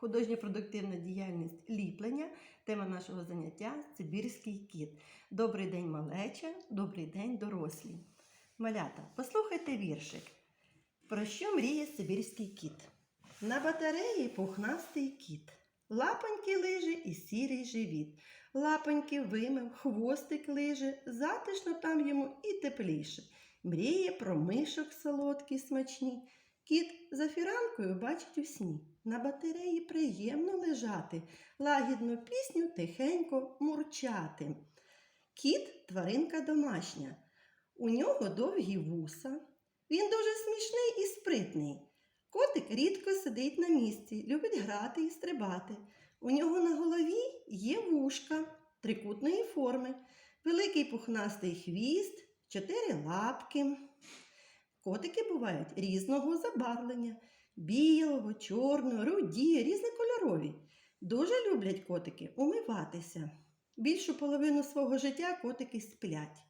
Художньо-продуктивна діяльність ліплення. Тема нашого заняття Сибірський кіт. Добрий день, малеча, добрий день, дорослі. Малята, послухайте віршик. Про що мріє Сибірський кіт? На батареї пухнастий кіт. Лапоньки лиже і сірий живіт. Лапоньки вимив, хвостик лиже, затишно там йому і тепліше. Мріє про мишок солодкі смачні. Кіт за фіранкою бачить у сні. На батареї приємно лежати, лагідну пісню тихенько мурчати. Кіт тваринка домашня. У нього довгі вуса. Він дуже смішний і спритний. Котик рідко сидить на місці, любить грати і стрибати. У нього на голові є вушка трикутної форми, великий пухнастий хвіст, чотири лапки. Котики бувають різного забарвлення білого, чорного, руді, різнокольорові. Дуже люблять котики умиватися. Більшу половину свого життя котики сплять.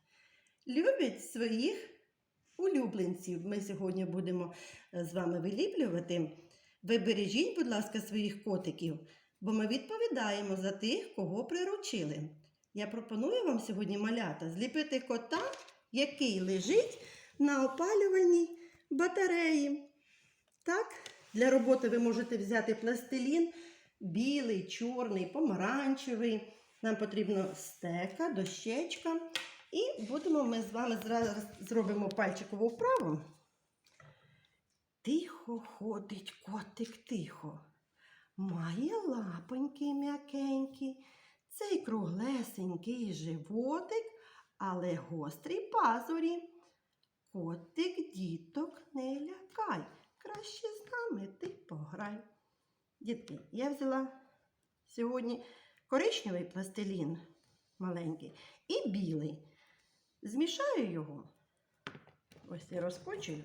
Люблять своїх улюбленців. Ми сьогодні будемо е, з вами виліплювати. Ви бережіть, будь ласка, своїх котиків, бо ми відповідаємо за тих, кого приручили. Я пропоную вам сьогодні малята зліпити кота, який лежить на опалювальній батареї. Так, для роботи ви можете взяти пластилін білий, чорний, помаранчевий. Нам потрібно стека, дощечка. І будемо ми з вами зараз зробимо пальчикову вправу. Тихо ходить котик тихо. Має лапоньки м'якенькі, цей круглесенький животик, але гострі пазурі. Котик діток не лякай, краще з нами ти пограй. Дітки, я взяла сьогодні коричневий пластилін маленький і білий. Змішаю його. Ось я розкочую.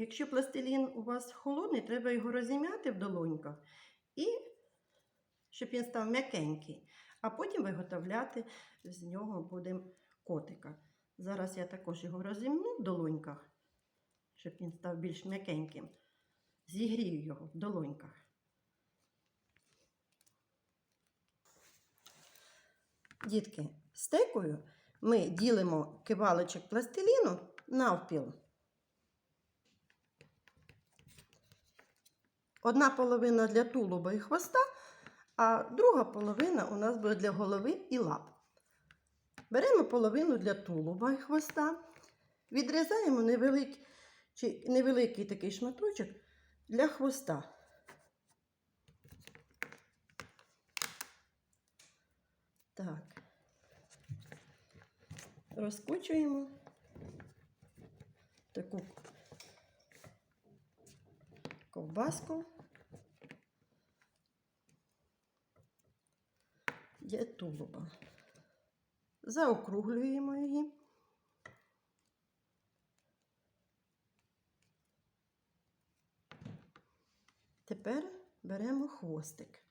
Якщо пластилін у вас холодний, треба його розім'яти в долоньках і щоб він став м'якенький. А потім виготовляти з нього будемо котика. Зараз я також його розімну в долоньках, щоб він став більш м'якеньким. Зігрію його в долоньках. Дітки, стекою ми ділимо кивалочок пластиліну навпіл. Одна половина для тулуба і хвоста, а друга половина у нас буде для голови і лап. Беремо половину для тулуба і хвоста, відрізаємо невеликий, чи невеликий такий шматочок для хвоста. Так, розкочуємо таку ковбаску для тулуба. Заокруглюємо її. Тепер беремо хвостик.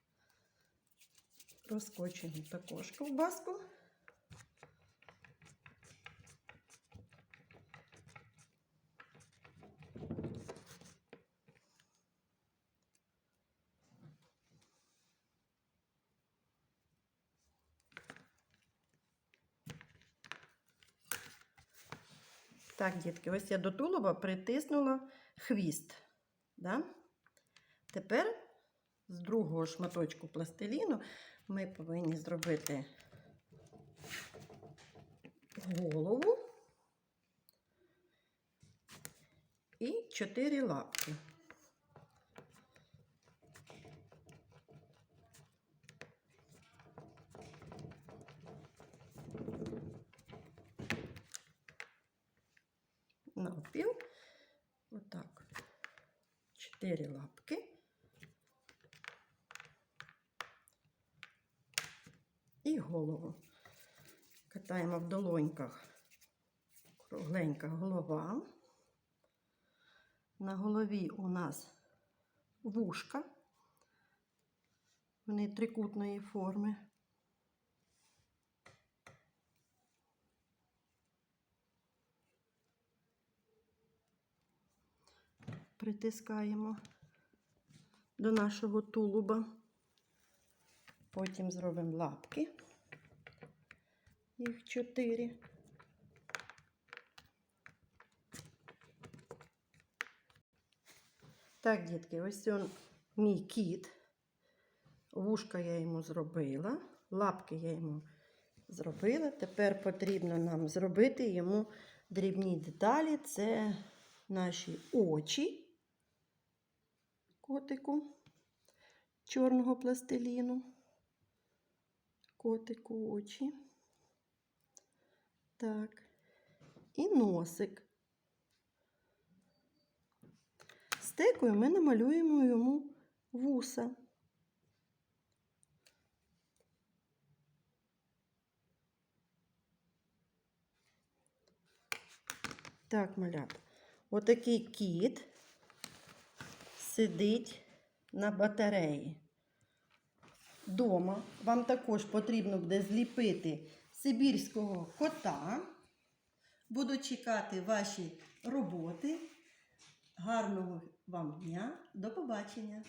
Розкочуємо також ковбаску. Так, дітки, ось я до тулуба притиснула хвіст. Да? Тепер з другого шматочку пластиліну ми повинні зробити голову і чотири лапки. Навпіл. Отак. Чотири лапки. І голову. Катаємо в долоньках. Кругленька голова. На голові у нас вушка. Вони трикутної форми. Притискаємо до нашого тулуба. Потім зробимо лапки. Їх чотири. Так, дітки, ось он мій кіт. Вушка я йому зробила, лапки я йому зробила. Тепер потрібно нам зробити йому дрібні деталі. Це наші очі котику чорного пластиліну. Котику очі. Так. І носик. Стекою ми намалюємо йому вуса. Так, малят. Отакий кіт сидить на батареї. Дома вам також потрібно буде зліпити сибірського кота. Буду чекати ваші роботи. Гарного вам дня. До побачення!